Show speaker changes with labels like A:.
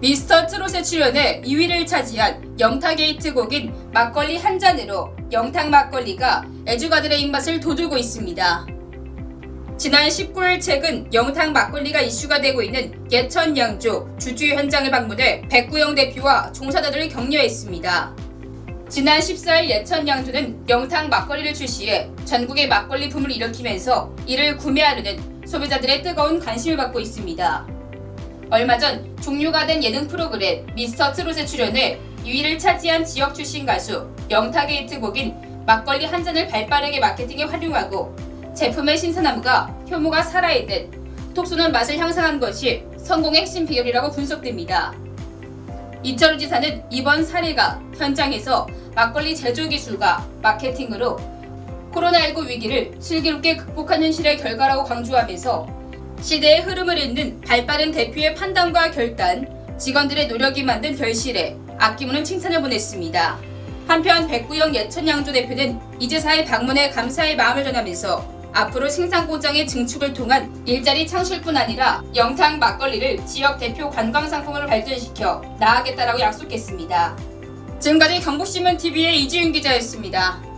A: 미스터 트롯에 출연해 2위를 차지한 영탁게이트 곡인 막걸리 한 잔으로 영탁 막걸리가 애주가들의 입맛을 돋우고 있습니다. 지난 19일 최근 영탁 막걸리가 이슈가 되고 있는 예천 양조 주주 현장을 방문해 백구영 대표와 종사자들을 격려했습니다. 지난 14일 예천 양조는 영탁 막걸리를 출시해 전국의 막걸리 붐을 일으키면서 이를 구매하려는 소비자들의 뜨거운 관심을 받고 있습니다. 얼마 전 종료가 된 예능 프로그램 미스터 트롯에 출연해 2위를 차지한 지역 출신 가수 영탁의 히트곡인 막걸리 한 잔을 발빠르게 마케팅에 활용하고 제품의 신선함과 효모가 살아있듯 톡 쏘는 맛을 향상한 것이 성공의 핵심 비결이라고 분석됩니다. 이철우 지사는 이번 사례가 현장에서 막걸리 제조 기술과 마케팅으로 코로나19 위기를 슬기롭게 극복한 현실의 결과라고 강조하면서 시대의 흐름을 잇는 발빠른 대표의 판단과 결단, 직원들의 노력이 만든 결실에 아낌없는 칭찬을 보냈습니다. 한편 백구영 예천양조 대표는 이제사의 방문에 감사의 마음을 전하면서 앞으로 생산 공장의 증축을 통한 일자리 창출뿐 아니라 영탁 막걸리를 지역 대표 관광 상품으로 발전시켜 나아가겠다라고 약속했습니다. 지금까지 경북신문 TV의 이지윤 기자였습니다.